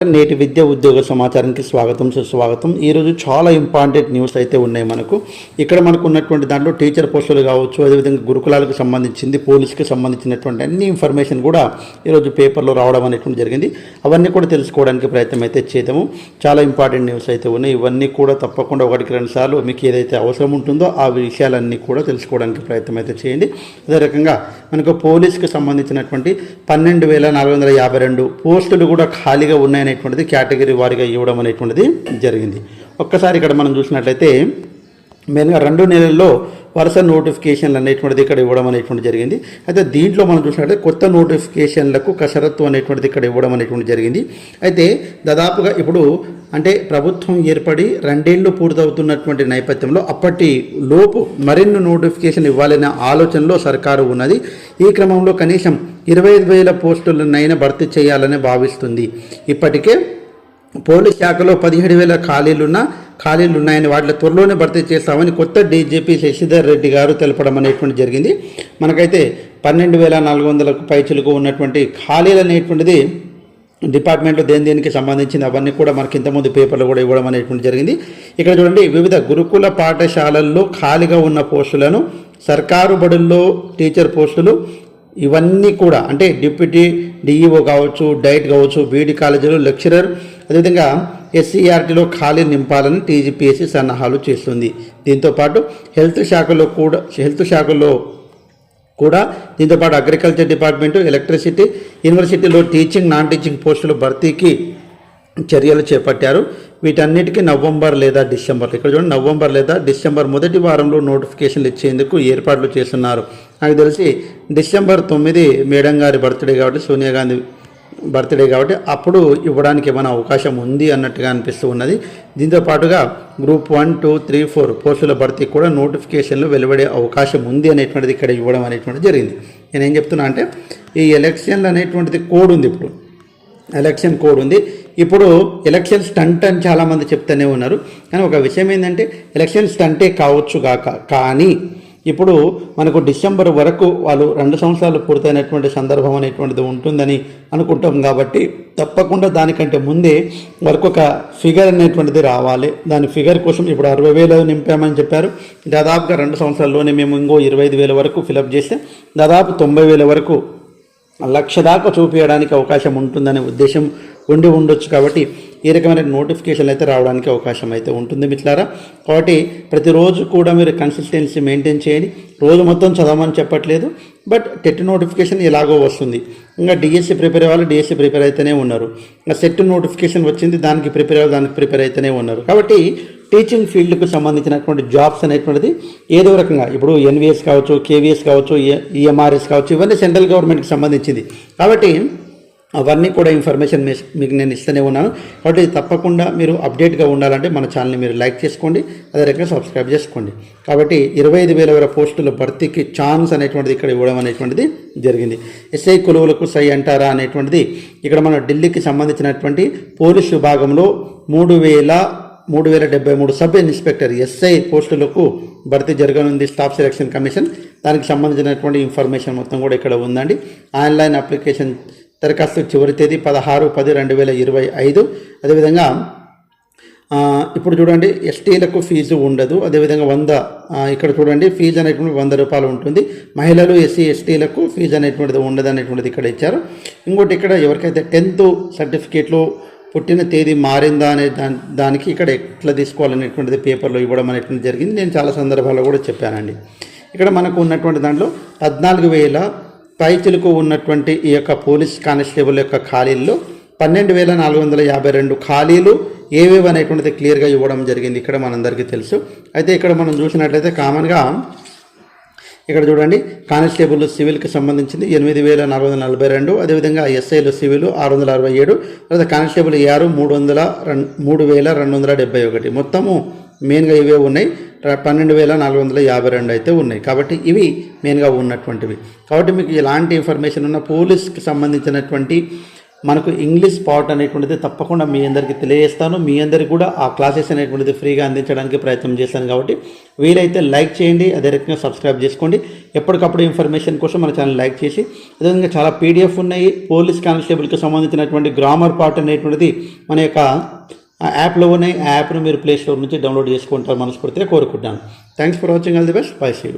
నేటి విద్య ఉద్యోగ సమాచారానికి స్వాగతం సుస్వాగతం. ఈరోజు చాలా ఇంపార్టెంట్ న్యూస్ అయితే ఉన్నాయి మనకు. ఇక్కడ మనకు ఉన్నటువంటి దాంట్లో టీచర్ పోస్టులు కావచ్చు అదేవిధంగా గురుకులాలకు సంబంధించింది పోలీస్కి సంబంధించినటువంటి అన్ని ఇన్ఫర్మేషన్ కూడా ఈరోజు పేపర్లో రావడం అనేటువంటి జరిగింది. అవన్నీ కూడా తెలుసుకోవడానికి ప్రయత్నం అయితే చేద్దాము. చాలా ఇంపార్టెంట్ న్యూస్ అయితే ఉన్నాయి. ఇవన్నీ కూడా తప్పకుండా ఒకటికి రెండు సార్లు మీకు ఏదైతే అవసరం ఉంటుందో ఆ విషయాలన్నీ కూడా తెలుసుకోవడానికి ప్రయత్నం అయితే చేయండి. అదే రకంగా మనకు పోలీస్కి సంబంధించినటువంటి పన్నెండు వేల నాలుగు వందల యాభై రెండు పోస్టులు కూడా ఖాళీగా ఉన్నాయనేటువంటిది కేటగిరీ వారిగా ఇవ్వడం అనేటువంటిది జరిగింది. ఒక్కసారి ఇక్కడ మనం చూసినట్లయితే మెయిన్గా రెండు నెలల్లో వరుస నోటిఫికేషన్లు అనేటువంటిది ఇక్కడ ఇవ్వడం అనేటువంటి జరిగింది. అయితే దీంట్లో మనం చూసినట్లయితే కొత్త నోటిఫికేషన్లకు కసరత్తు అనేటువంటిది ఇక్కడ ఇవ్వడం అనేటువంటి జరిగింది. అయితే దాదాపుగా ఇప్పుడు అంటే ప్రభుత్వం ఏర్పడి రెండేళ్ళు పూర్తవుతున్నటువంటి నేపథ్యంలో అప్పటి లోపు మరిన్ని నోటిఫికేషన్ ఇవ్వాలనే ఆలోచనలో సర్కారు ఉన్నది. ఈ క్రమంలో కనీసం ఇరవై ఐదు వేల పోస్టులనైనా భర్తీ చేయాలని భావిస్తుంది. ఇప్పటికే పోలీస్ శాఖలో పదిహేడు వేల ఖాళీలున్న ఖాళీలు ఉన్నాయని వాటిలో త్వరలోనే భర్తీ చేస్తామని కొత్త డీజీపీ శశిధర్ రెడ్డి గారు తెలపడం అనేటువంటి జరిగింది. మనకైతే పన్నెండు వేల నాలుగు వందలకు పైచులకు ఉన్నటువంటి ఖాళీలు అనేటువంటిది డిపార్ట్మెంట్లో దేని దేనికి సంబంధించింది అవన్నీ కూడా మనకి ఇంతకుముందు పేపర్లు కూడా ఇవ్వడం అనేటువంటి జరిగింది. ఇక్కడ చూడండి వివిధ గురుకుల పాఠశాలల్లో ఖాళీగా ఉన్న పోస్టులను సర్కారు బడుల్లో టీచర్ పోస్టులు ఇవన్నీ కూడా అంటే డిప్యూటీ డిఈఓ కావచ్చు డైట్ కావచ్చు బీఈడి కాలేజీలు లెక్చరర్ అదేవిధంగా ఎస్సీఆర్టీలో ఖాళీ నింపాలని టీజీపీఎస్సీ సన్నాహాలు చేస్తుంది. దీంతోపాటు హెల్త్ శాఖలో కూడా హెల్త్ శాఖలో కూడా దీంతోపాటు అగ్రికల్చర్ డిపార్ట్మెంటు ఎలక్ట్రిసిటీ యూనివర్సిటీలో టీచింగ్ నాన్ టీచింగ్ పోస్టుల భర్తీకి చర్యలు చేపట్టారు. వీటన్నిటికీ నవంబర్ లేదా డిసెంబర్ ఇక్కడ చూడండి నవంబర్ లేదా డిసెంబర్ మొదటి వారంలో నోటిఫికేషన్లు ఇచ్చేందుకు ఏర్పాట్లు చేస్తున్నారు. నాకు తెలిసి డిసెంబర్ తొమ్మిది మేడం గారి బర్త్డే కాబట్టి సోనియా గాంధీ బర్త్డే కాబట్టి అప్పుడు ఇవ్వడానికి ఏమైనా అవకాశం ఉంది అన్నట్టుగా అనిపిస్తూ ఉన్నది. దీంతో పాటుగా group one two three four పోస్టుల భర్తీ కూడా నోటిఫికేషన్లు వెలువడే అవకాశం ఉంది అనేటువంటిది ఇక్కడ ఇవ్వడం అనేటువంటిది జరిగింది. నేను ఏం చెప్తున్నా అంటే ఈ ఎలక్షన్లు అనేటువంటిది కోడ్ ఉంది ఇప్పుడు. ఎలక్షన్ కోడ్ ఉంది. ఇప్పుడు ఎలక్షన్ స్టంట్ అని చాలామంది చెప్తూనే ఉన్నారు. కానీ ఒక విషయం ఏంటంటే ఎలక్షన్ స్టంటే కావచ్చు కాక కానీ ఇప్పుడు మనకు డిసెంబర్ వరకు వాళ్ళు రెండు సంవత్సరాలు పూర్తయినటువంటి సందర్భం అనేటువంటిది ఉంటుందని అనుకుంటాం కాబట్టి తప్పకుండా దానికంటే ముందే వరకు ఒక ఫిగర్ అనేటువంటిది రావాలి. దాని ఫిగర్ కోసం ఇప్పుడు అరవై వేలు నింపామని చెప్పారు. దాదాపుగా రెండు సంవత్సరాల్లోనే మేము ఇంకో ఇరవై ఐదు వేల వరకు ఫిలప్ చేస్తే దాదాపు తొంభై వేల వరకు లక్ష దాకా చూపించడానికి అవకాశం ఉంటుందనే ఉద్దేశం ఉండి ఉండొచ్చు కాబట్టి ఈ రకమైన నోటిఫికేషన్లు అయితే రావడానికి అవకాశం అయితే ఉంటుంది మిట్లారా కాబట్టి ప్రతిరోజు కూడా మీరు కన్సిస్టెన్సీ మెయింటైన్ చేయండి. రోజు మొత్తం చదవమని చెప్పట్లేదు. బట్ టెట్ నోటిఫికేషన్ ఎలాగో వస్తుంది. ఇంకా డిఎస్సి ప్రిపేర్ అవ్వాలి డిఎస్సి ప్రిపేర్ అయితేనే ఉన్నారు. ఇంకా సెట్ నోటిఫికేషన్ వచ్చింది దానికి ప్రిపేర్ అవ్వాలి దానికి ప్రిపేర్ అయితేనే ఉన్నారు. కాబట్టి టీచింగ్ ఫీల్డ్కు సంబంధించినటువంటి జాబ్స్ అనేటువంటిది ఏదో రకంగా ఇప్పుడు ఎన్విఎస్ కావచ్చు కేవీఎస్ కావచ్చు ఈఎంఆర్ఎస్ కావచ్చు ఇవన్నీ సెంట్రల్ గవర్నమెంట్కి సంబంధించింది. కాబట్టి అవన్నీ కూడా ఇన్ఫర్మేషన్ మీకు నేను ఇస్తూనే ఉన్నాను. కాబట్టి తప్పకుండా మీరు అప్డేట్గా ఉండాలంటే మన ఛానల్ని మీరు లైక్ చేసుకోండి అదే రకంగా సబ్స్క్రైబ్ చేసుకోండి. కాబట్టి ఇరవై ఐదు వేల వేల పోస్టుల భర్తీకి ఛాన్స్ అనేటువంటిది ఇక్కడ ఇవ్వడం అనేటువంటిది జరిగింది. ఎస్ఐ కొలువులకు సై అంటారా అనేటువంటిది ఇక్కడ మన ఢిల్లీకి సంబంధించినటువంటి పోలీస్ విభాగంలో మూడు వేల మూడు వేల డెబ్బై మూడు సబ్ ఇన్స్పెక్టర్ ఎస్ఐ పోస్టులకు భర్తీ జరగనుంది స్టాఫ్ సెలక్షన్ కమిషన్. దానికి సంబంధించినటువంటి ఇన్ఫర్మేషన్ మొత్తం కూడా ఇక్కడ ఉందండి. ఆన్లైన్ అప్లికేషన్ దరఖాస్తు చివరి తేదీ పదహారు పది రెండు వేల ఇరవై ఐదు. అదేవిధంగా ఇప్పుడు చూడండి ఎస్టీలకు ఫీజు ఉండదు. అదేవిధంగా వంద ఇక్కడ చూడండి ఫీజు అనేటువంటి వంద రూపాయలు ఉంటుంది. మహిళలు ఎస్సీ ఎస్టీలకు ఫీజు అనేటువంటిది ఉండదు అనేటువంటిది ఇక్కడ ఇచ్చారు. ఇంకోటి ఇక్కడ ఎవరికైతే టెన్త్ సర్టిఫికేట్లు పుట్టిన తేదీ మారిందా అనే దాని దానికి ఇక్కడ ఎట్లా తీసుకోవాలనేటువంటిది పేపర్లో ఇవ్వడం అనేటువంటి జరిగింది. నేను చాలా సందర్భాల్లో కూడా చెప్పానండి. ఇక్కడ మనకు ఉన్నటువంటి దాంట్లో పద్నాలుగు వేల పైచిలకు ఉన్నటువంటి ఈ యొక్క పోలీస్ కానిస్టేబుల్ యొక్క ఖాళీల్లో పన్నెండు వేల నాలుగు వందల యాభై రెండు ఖాళీలు ఏవేవి అనేటువంటిది క్లియర్గా ఇవ్వడం జరిగింది ఇక్కడ మనందరికీ తెలుసు. అయితే ఇక్కడ మనం చూసినట్లయితే కామన్గా ఇక్కడ చూడండి కానిస్టేబుల్ సివిల్కి సంబంధించింది ఎనిమిది వేల నాలుగు వందల నలభై రెండు అదేవిధంగా ఎస్ఐలు సివిల్ ఆరు వందల అరవై ఏడు తర్వాత కానిస్టేబుల్ ఏఆర్ మూడు వందల రెండు మూడు వేల రెండు వందల డెబ్బై ఒకటి. మొత్తము మెయిన్గా ఇవే ఉన్నాయి. పన్నెండు వేల నాలుగు వందల యాభై రెండు అయితే ఉన్నాయి. కాబట్టి ఇవి మెయిన్గా ఉన్నటువంటివి. కాబట్టి మీకు ఎలాంటి ఇన్ఫర్మేషన్ ఉన్న పోలీస్కి సంబంధించినటువంటి మనకు ఇంగ్లీష్ పార్ట్ అనేటువంటిది తప్పకుండా మీ అందరికీ తెలియజేస్తాను. మీ అందరికీ కూడా ఆ క్లాసెస్ అనేటువంటిది ఫ్రీగా అందించడానికి ప్రయత్నం చేస్తాను కాబట్టి వీలైతే లైక్ చేయండి అదే రకంగా సబ్స్క్రైబ్ చేసుకోండి. ఎప్పటికప్పుడు ఇన్ఫర్మేషన్ కోసం మన ఛానల్ లైక్ చేసి అదేవిధంగా చాలా పీడిఎఫ్ ఉన్నాయి. పోలీస్ కానిస్టేబుల్కి సంబంధించినటువంటి గ్రామర్ పార్ట్ అనేటువంటిది మన యొక్క ఆ యాప్లో ఉన్నాయి ఆ యాప్ను మీరు ప్లే స్టోర్ నుంచి డౌన్లోడ్ చేసుకుంటారు మనస్ఫూర్తిగా కోరుకుంటాను thanks for watching all the best bye see